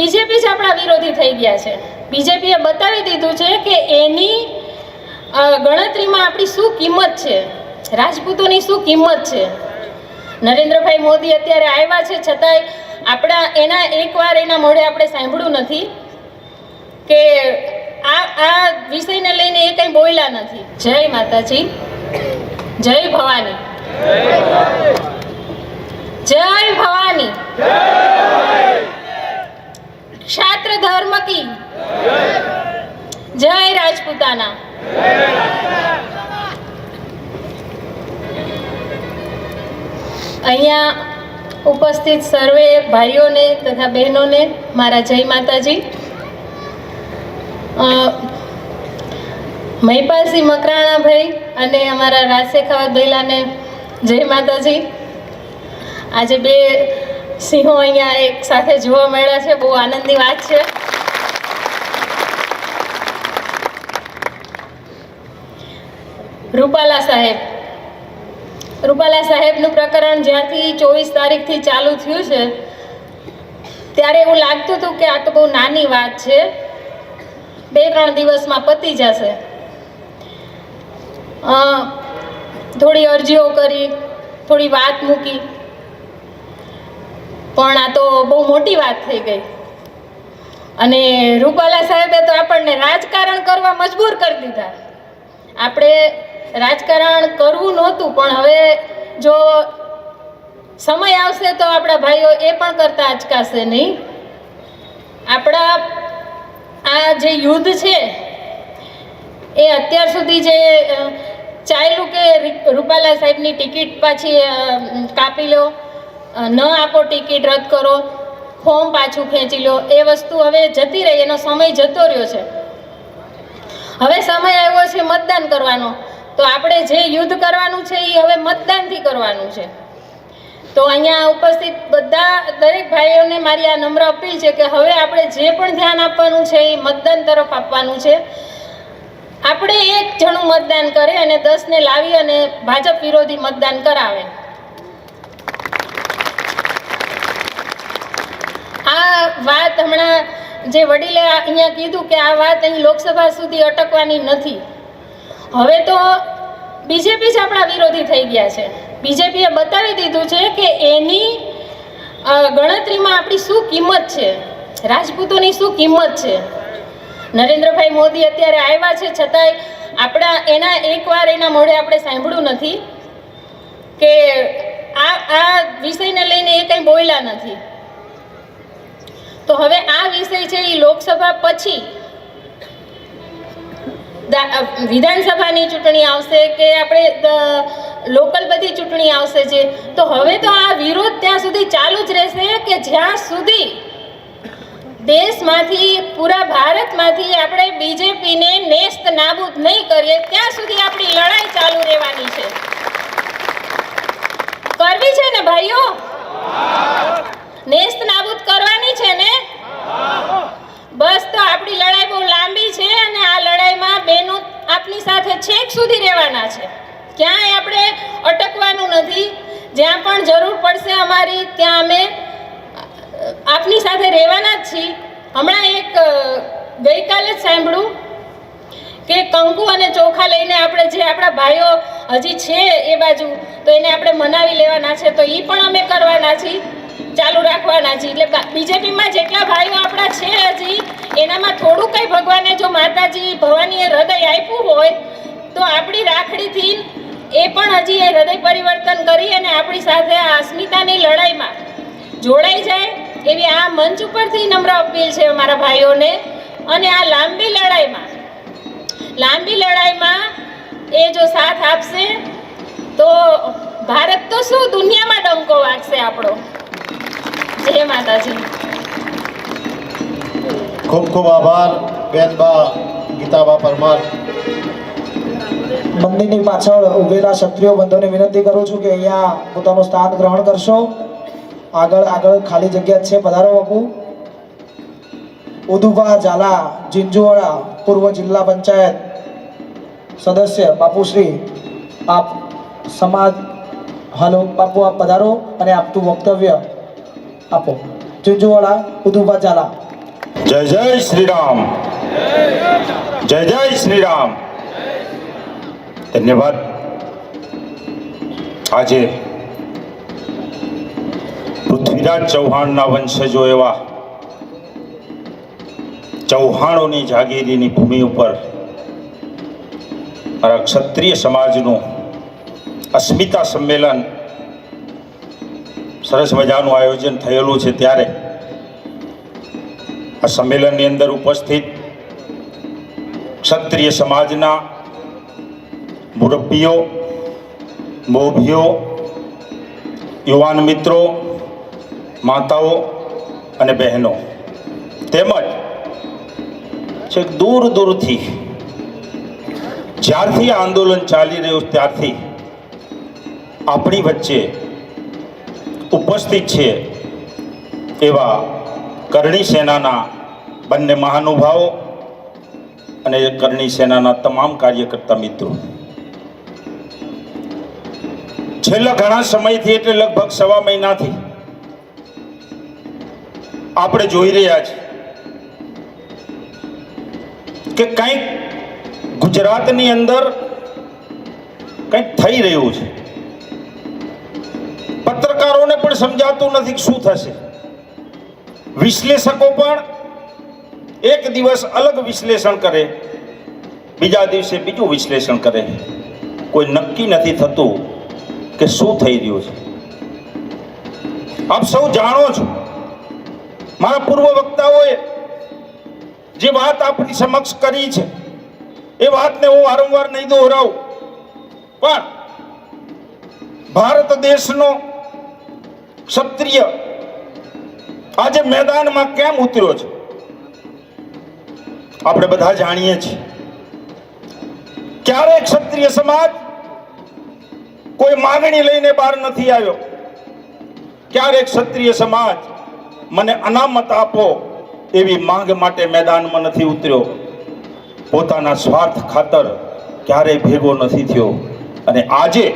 BJP જ આપણા વિરોધી થઈ ગયા છે. બીજેપીએ બતાવી દીધું છે કે એની ગણતરીમાં આપણી શું કિંમત છે? રાજપૂતોની શું કિંમત છે? નરેન્દ્રભાઈ મોદી અત્યારે આવ્યા છે છતાંય આપણા એના એકવાર એના મોઢે આપણે સાંભળ્યું નથી કે આ આ વિષયને લઈને એ કંઈ બોલ્યા નથી. જય માતાજી. જય ભવાની. જય ભવાની. ક્ષાત્ર જય રાજપૂતાના. અહીંયા ઉપસ્થિત સર્વે ભાઈઓને તથા બહેનોને મારા જય માતાજી. મહિપાલસિંહ મકરાણાભાઈ અને અમારા રાજશેખાવત ભૈલાને જય માતાજી. આજે બે સિંહો અહીંયા એક સાથે જોવા મળ્યા છે, બહુ આનંદની વાત છે. રૂપાલા સાહેબ. રૂપાલા સાહેબનું પ્રકરણ જ્યાંથી ચોવીસ તારીખથી ચાલુ થયું છે, ત્યારે એવું લાગતું હતું કે આ તો બહુ નાની વાત છે. બે ત્રણ દિવસમાં પતી જશે. થોડી અરજીઓ કરી, થોડી વાત મૂકી. પણ આ તો બહુ મોટી વાત થઈ ગઈ. અને રૂપાલા સાહેબે તો આપણને રાજકારણ કરવા મજબૂર કરી દીધા. આપણે રાજકારણ કરવું નહોતું, પણ હવે જો સમય આવશે તો આપણા ભાઈઓ એ પણ કરતા અચકાશે નહીં. આપણા આ જે યુદ્ધ છે, એ અત્યાર સુધી જે ચાલ્યું કે રૂપાલા સાહેબની ટિકિટ પાછી કાપી લો ન આપો ટિકિટ રદ કરો, ફોર્મ પાછું ખેંચી લો, એ વસ્તુ હવે જતી રહી, એનો સમય જતો રહ્યો છે. હવે સમય આવ્યો છે મતદાન કરવાનો. તો આપણે જે યુદ્ધ કરવાનું છે એ હવે મતદાનથી કરવાનું છે. તો અહીંયા ઉપસ્થિત બધા દરેક ભાઈઓને મારી આ નમ્ર અપીલ છે કે હવે આપણે જે પણ ધ્યાન આપવાનું છે એ મતદાન તરફ આપવાનું છે. આપણે એક જણું મતદાન કરે અને દસને લાવી અને ભાજપ વિરોધી મતદાન કરાવે. આ વાત હમણાં જે વડીલે અહીંયા કીધું કે આ વાત અહીં લોકસભા સુધી અટકવાની નથી. હવે તો બીજેપી જ આપણા વિરોધી થઈ ગયા છે. બીજેપીએ બતાવી દીધું છે કે એની ગણતરીમાં આપણી શું કિંમત છે? રાજપૂતોની શું કિંમત છે? નરેન્દ્રભાઈ મોદી અત્યારે આવ્યા છે, છતાંય આપણા, એના એકવાર એના મોઢે આપણે સાંભળ્યું નથી કે આ આ વિષયને લઈને એ કંઈ બોલ્યા નથી. તો હવે આ વિષય છે એ લોકસભા પછી વિધાનસભાની ચૂંટણી આવશે કે આપણે લોકલ બધી ચૂંટણી આવશે છે તો હવે તો આ વિરોધ ત્યાં સુધી ચાલુ જ રહેશે કે જ્યાં સુધી દેશમાંથી, પૂરા ભારતમાંથી આપણે બીજેપીને નેસ્ત નાબૂદ નહીં કરીએ, ત્યાં સુધી આપણી લડાઈ ચાલુ રહેવાની છે. કરવી છે ને ભાઈઓ નેસ્ત નાબૂદ કરવાની છે ને બસ તો આપણી લડાઈ બહુ લાંબી છે અને આ લડાઈમાં બેનો આપની સાથે છેક સુધી રહેવાના છે ક્યાંય આપણે અટકવાનું નથી. જ્યાં પણ જરૂર પડશે અમારી, ત્યાં અમે આપની સાથે રહેવાના જ છીએ. હમણાં એક ગઈકાલે જ સાંભળ્યું કે કંકુ અને ચોખા લઈને આપણે જે આપણા ભાઈઓ હજી છે એ બાજુ, તો એને આપણે મનાવી લેવાના છે, તો એ પણ અમે કરવાના છીએ, ચાલુ રાખવાના છીએ. એટલે બીજેપીમાં જેટલા ભાઈઓ આપણા છે હજી, એનામાં થોડું કંઈ ભગવાને જો માતાજી ભવાનીએ હૃદય આપ્યું હોય, તો આપણી રાખડીથી એ પણ હજી એ હૃદય પરિવર્તન કરી અને આપણી સાથે આ અસ્મિતાની લડાઈમાં જોડાઈ જાય એવી આ મંચ ઉપરથી નમ્ર અપીલ છે મારા ભાઈઓને. અને આ લાંબી લડાઈમાં લાંબી લડાઈમાં એ જો સાથ આપશે, તો ભારત તો શું દુનિયામાં ડંકો વાગશે આપણો. જય માતાજી. ખૂબ ખૂબ આભાર બેનબા ગીતાબા પરમાર. મંદિરની પાછળ ઉભેલા ક્ષત્રિય બંધોને વિનંતી કરું છું કે અહીંયા પોતાનું સ્થાન ગ્રહણ કરશો આગળ આગળ ખાલી જગ્યા છે પધારો બાપુ ઉદુભા ઝાલા જીંજુવાડા પૂર્વ જિલ્લા પંચાયત સદસ્ય બાપુશ્રી આપ સમાજ હલો બાપુ આપ પધારો અને આપતું વક્તવ્ય આપો જીંજુવાડા ઉદુભા ઝાલા જય જય શ્રી રામ જય જય શ્રી રામ ધન્યવાદ. આજે પૃથ્વીરાજ ચૌહાણના વંશજો એવા ચૌહાણોની જાગીરીની ભૂમિ ઉપર મારા ક્ષત્રિય સમાજનું અસ્મિતા સંમેલન સરસ મજાનું આયોજન થયેલું છે ત્યારે. આ સંમેલનની અંદર ઉપસ્થિત ક્ષત્રિય સમાજના મુરબ્બીઓ મોભીઓ, યુવાન મિત્રો, માતાઓ અને બહેનો. તેમજ છેક દૂર દૂરથી, જ્યારથી આંદોલન ચાલી રહ્યું ત્યારથી આપણી વચ્ચે ઉપસ્થિત છે એવા કરણી સેનાના બંને મહાનુભાવો અને કરણી સેનાના તમામ કાર્યકર્તા મિત્રો. છેલ્લા ઘણા સમયથી એટલે લગભગ સવા મહિનાથી આપણે જોઈ રહ્યા છીએ કે કંઈક ગુજરાતની અંદર કંઈક થઈ રહ્યું છે. પત્રકારોને પણ સમજાતું નથી શું થશે. વિશ્લેષકો પણ એક દિવસ અલગ વિશ્લેષણ કરે, બીજા દિવસે બીજું વિશ્લેષણ કરે. કોઈ નક્કી નથી થતું કે શું થઈ રહ્યું છે? આપ સૌ જાણો છો, મારા પૂર્વ વક્તાઓએ જે વાત આપણી સમક્ષ કરી છે, એ વાતને હું વારંવાર નહીં દોહરાવું. પણ ભારત દેશનો ક્ષત્રિય આજે મેદાનમાં કેમ ઉતર્યો છે? આપણે બધા જાણીએ છીએ. ક્યારે ક્ષત્રિય સમાજ કોઈ માગણી લઈને બહાર નથી આવ્યો. ક્યારેક ક્ષત્રિય સમાજ મને અનામત આપો એવી માંગ માટે મેદાનમાં નથી ઉતર્યો. પોતાના સ્વાર્થ ખાતર ક્યારેય ભેગો નથી થયો. અને આજે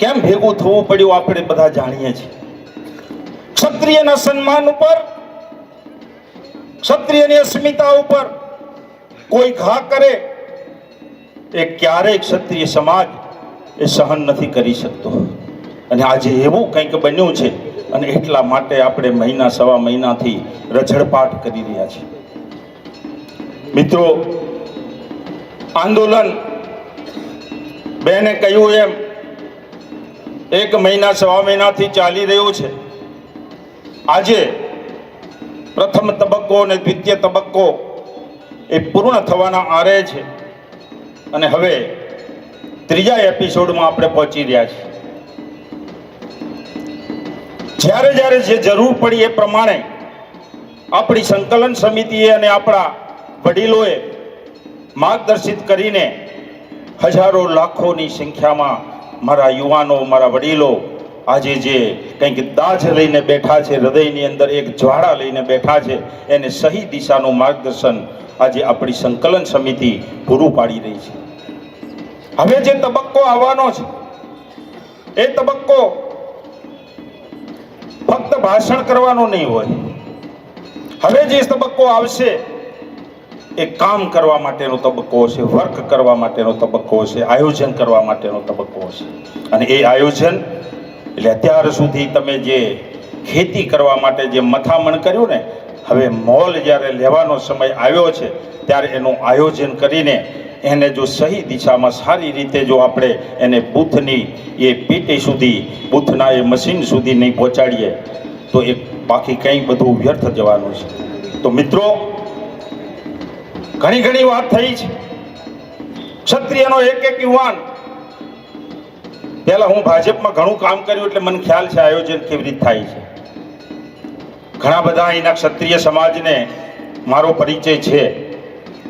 કેમ ભેગું થવું પડ્યું આપણે બધા જાણીએ છીએ. ક્ષત્રિયના સન્માન ઉપર, ક્ષત્રિયની અસ્મિતા ઉપર કોઈ ઘા કરે, એ ક્યારેય ક્ષત્રિય સમાજ એ સહન નથી કરી શકતો. અને આજે એવું કંઈક બન્યું છે, અને એટલા માટે આપણે મહિના, સવા મહિનાથી રઝળપાટ કરી રહ્યા છીએ. મિત્રો, આંદોલન, બેને કહ્યું એમ, એક મહિના, સવા મહિનાથી ચાલી રહ્યું છે. આજે પ્રથમ તબક્કો અને દ્વિતીય તબક્કો એ પૂર્ણ થવાના આરે છે. અને હવે ત્રીજા એપિસોડમાં આપણે પહોંચી રહ્યા છીએ. જ્યારે જ્યારે જે જરૂર પડી એ પ્રમાણે આપણી સંકલન સમિતિએ અને આપણા વડીલોએ માર્ગદર્શિત કરીને હજારો લાખોની સંખ્યામાં મારા યુવાનો, મારા વડીલો આજે જે કંઈક દાજ લઈને બેઠા છે, હૃદયની અંદર એક જ્વાળા લઈને બેઠા છે, એને સહી દિશાનું માર્ગદર્શન આજે આપણી સંકલન સમિતિ પૂરું પાડી રહી છે. હવે જે તબક્કો આવવાનો છે, એ તબક્કો ફક્ત ભાષણ કરવાનો નહીં હોય. હવે જે તબક્કો આવશે, એ કામ કરવા માટેનો તબક્કો હશે વર્ક કરવા માટેનો તબક્કો હશે આયોજન કરવા માટેનો તબક્કો હશે અને એ આયોજન, એટલે અત્યાર સુધી તમે જે ખેતી કરવા માટે જે મથામણ કર્યું ને, હવે મોલ જ્યારે લેવાનો સમય આવ્યો છે, ત્યારે એનું આયોજન કરીને એને જો સહી દિશામાં સારી રીતે જો આપણે એને બૂથની એ પેટી સુધી, બૂથના એ મશીન સુધી નહીં પહોંચાડીએ, તો એ બાકી કંઈ બધું વ્યર્થ જવાનું છે. તો મિત્રો, ઘણી ઘણી વાત થઈ છે. ક્ષત્રિયનો એક એક યુવાન, પહેલા હું ભાજપમાં ઘણું કામ કર્યું એટલે મને ખ્યાલ છે આયોજન કેવી રીતે થાય છે. ઘણા બધા અહીંના ક્ષત્રિય સમાજને મારો પરિચય છે,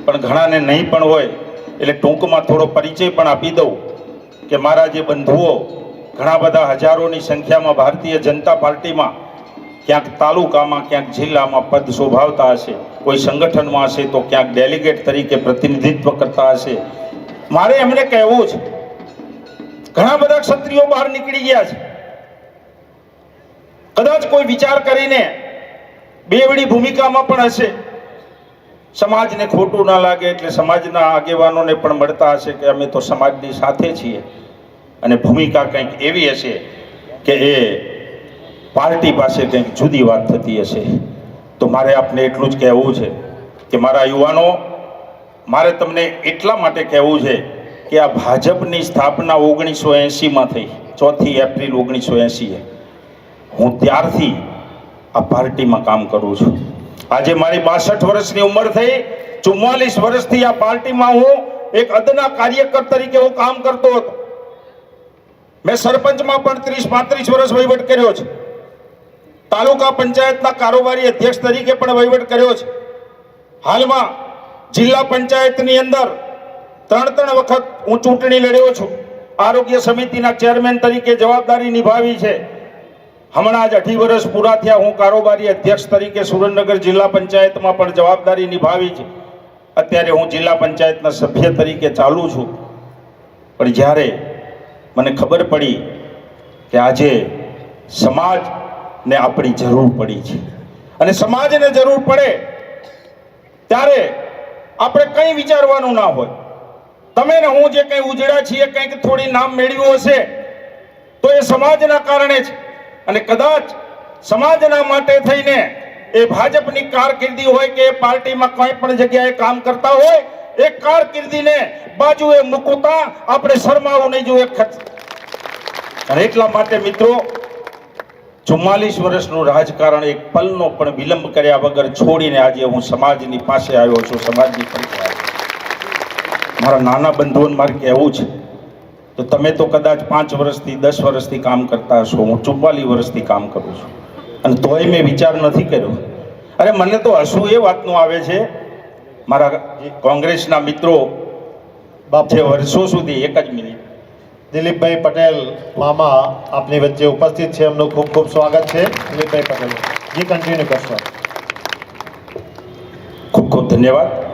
પણ ઘણાને નહીં પણ હોય. એટલે ટૂંકમાં થોડો પરિચય પણ આપી દઉં કે મારા જે બંધુઓ ઘણા બધા હજારોની સંખ્યામાં ભારતીય જનતા પાર્ટીમાં ક્યાંક તાલુકામાં, ક્યાંક જિલ્લામાં પદ શોભાવતા હશે, કોઈ સંગઠનમાં હશે તો ક્યાંક ડેલિગેટ તરીકે પ્રતિનિધિત્વ કરતા હશે. મારે એમને કહેવું છે, ઘણા બધા ક્ષત્રિયો બહાર નીકળી ગયા છે. કદાચ કોઈ વિચાર કરીને બેવડી ભૂમિકામાં પણ હશે. સમાજને ખોટું ના લાગે એટલે સમાજના આગેવાનોને પણ મળતા હશે કે અમે તો સમાજની સાથે છીએ. અને ભૂમિકા કંઈક એવી હશે કે એ પાર્ટી પાસે કંઈક જુદી વાત થતી હશે. તો મારે આપને એટલું જ કહેવું છે કે મારા યુવાનો, મારે તમને એટલા માટે કહેવું છે કે આ ભાજપની સ્થાપના ઓગણીસો એંસીમાં થઈ, ચોથી એપ્રિલ ઓગણીસો એંસીએ. હું ત્યારથી આ પાર્ટીમાં કામ કરું છું. આજે મારી બાસઠ વર્ષની ઉંમર થઈ, ચુમ્માલીસ વર્ષથી આ પાર્ટીમાં હું એક અદના કાર્યકર તરીકે હું કામ કરતો હતો. મેં સરપંચમાં પણ ત્રીસ, પાંત્રીસ વર્ષ વહીવટ કર્યો છે. તાલુકા પંચાયતના કારોબારી અધ્યક્ષ તરીકે પણ વહીવટ કર્યો છે. હાલમાં જિલ્લા પંચાયતની અંદર ત્રણ ત્રણ વખત હું ચૂંટણી લડ્યો છું. આરોગ્ય સમિતિના ચેરમેન તરીકે જવાબદારી નિભાવી છે. હમણાં જ અઢી વર્ષ પૂરા થયા હું કારોબારી અધ્યક્ષ તરીકે સુરેન્દ્રનગર જિલ્લા પંચાયતમાં પણ જવાબદારી નિભાવી છે. અત્યારે હું જિલ્લા પંચાયતના સભ્ય તરીકે ચાલુ છું. પણ જ્યારે મને ખબર પડી કે આજે સમાજને આપણી જરૂર પડી છે. અને સમાજને જરૂર પડે ત્યારે આપણે કંઈ વિચારવાનું ના હોય. તમે ને હું જે કંઈ ઉજળા છીએ, કંઈક થોડી નામ મેળવ્યું હશે, તો એ સમાજના કારણે જ અને કદાચ સમાજના માટે થઈને એ ભાજપની કારકિર્દી હોય કે પાર્ટીમાં કોઈ પણ જગ્યાએ કામ કરતા હોય, એ કારકિર્દીને બાજુએ મૂકતા આપણે શરમાવું નહીં જોઈએ. અને એટલા માટે મિત્રો, ચુમ્માલીસ વર્ષનું રાજકારણ એક પલનો પણ વિલંબ કર્યા વગર છોડીને આજે હું સમાજની પાસે આવ્યો છું, સમાજની પાસે મારા નાના બંધુઓને મારે કહેવું છે તો તમે તો કદાચ પાંચ વર્ષથી દસ વર્ષથી કામ કરતા હશો હું ચુમ્માલીસ વર્ષથી કામ કરું છું. અને તોય મેં વિચાર નથી કર્યો. અરે મને તો હસવું એ વાતનું આવે છે. મારા કોંગ્રેસના મિત્રો બાપ જે વર્ષો સુધી એક જ મિનિટ. દિલીપભાઈ પટેલ મામા આપની વચ્ચે ઉપસ્થિત છે. એમનું ખૂબ ખૂબ સ્વાગત છે. દિલીપભાઈ પટેલ જી કન્ટિન્યુ કરશો. ખૂબ ખૂબ ધન્યવાદ.